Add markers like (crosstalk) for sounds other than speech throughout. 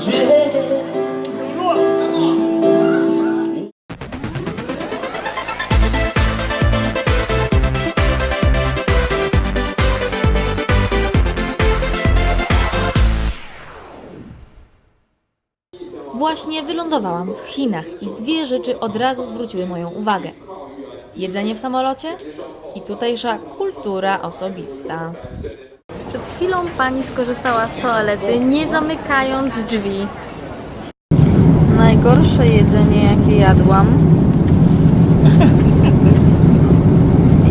觉。Właśnie wylądowałam w Chinach i dwie rzeczy od razu zwróciły moją uwagę. Jedzenie w samolocie i tutejsza kultura osobista. Chwilą pani skorzystała z toalety, nie zamykając drzwi. Najgorsze jedzenie, jakie jadłam. (laughs)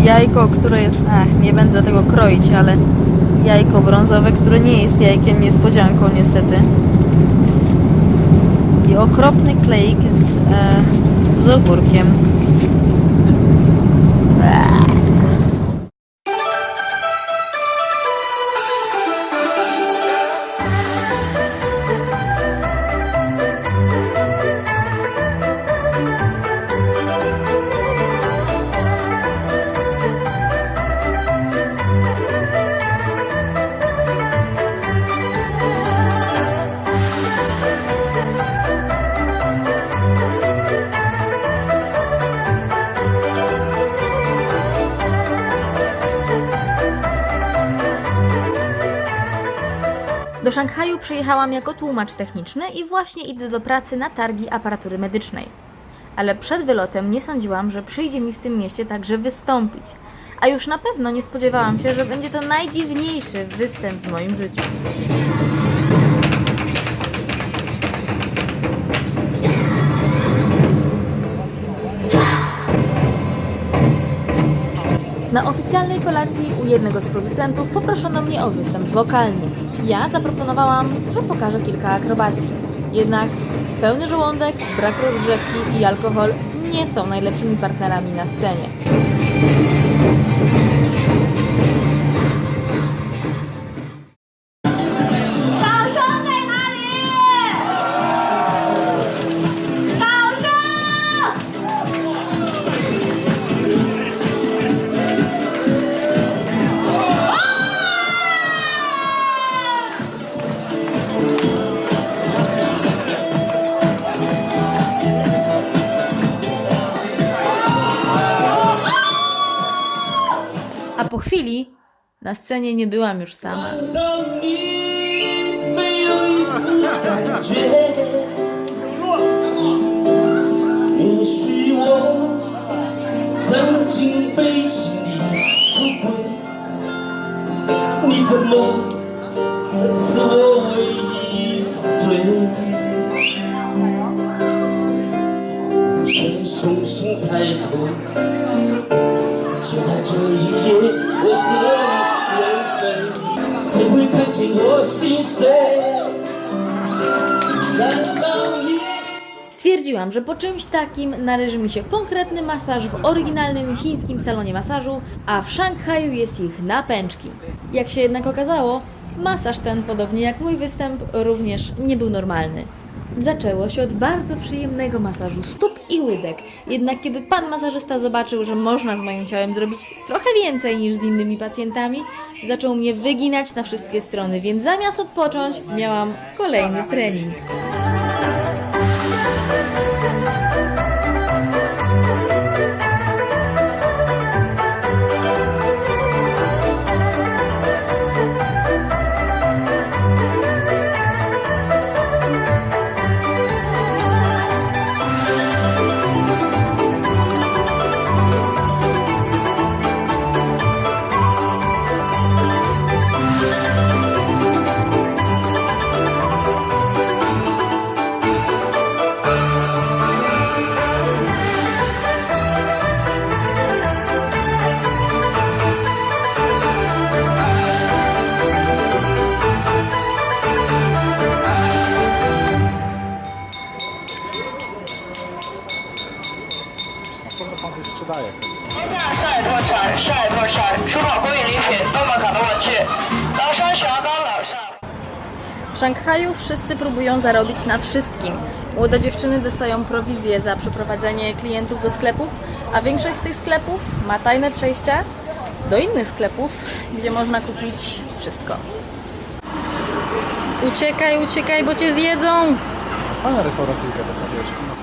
Jajko, które jest. Ach, nie będę tego kroić, ale jajko brązowe, które nie jest jajkiem niespodzianką, niestety. I okropny kleik z, e, z ogórkiem. Do Szanghaju przyjechałam jako tłumacz techniczny i właśnie idę do pracy na targi aparatury medycznej. Ale przed wylotem nie sądziłam, że przyjdzie mi w tym mieście także wystąpić. A już na pewno nie spodziewałam się, że będzie to najdziwniejszy występ w moim życiu. Na oficjalnej kolacji u jednego z producentów poproszono mnie o występ wokalny. Ja zaproponowałam, że pokażę kilka akrobacji. Jednak pełny żołądek, brak rozgrzewki i alkohol nie są najlepszymi partnerami na scenie. Chwili na scenie nie byłam już sama. Stwierdziłam, że po czymś takim należy mi się konkretny masaż w oryginalnym chińskim salonie masażu, a w Szanghaju jest ich napęczki. Jak się jednak okazało, masaż ten, podobnie jak mój występ, również nie był normalny. Zaczęło się od bardzo przyjemnego masażu stóp i łydek. Jednak kiedy pan masażysta zobaczył, że można z moim ciałem zrobić trochę więcej niż z innymi pacjentami, zaczął mnie wyginać na wszystkie strony, więc zamiast odpocząć, miałam kolejny trening. Quando pan sprzedaje. 天下晒多晒，晒多晒，出口归礼品都么可能我去。老山小高老上。 W Szanghaju wszyscy próbują zarobić na wszystkim. Młode dziewczyny dostają prowizję za przyprowadzenie klientów do sklepów, a większość z tych sklepów ma tajne przejścia do innych sklepów, gdzie można kupić wszystko. Uciekaj, uciekaj, bo cię zjedzą. Fajna restauracyjka taka, wiesz. klimatyczna.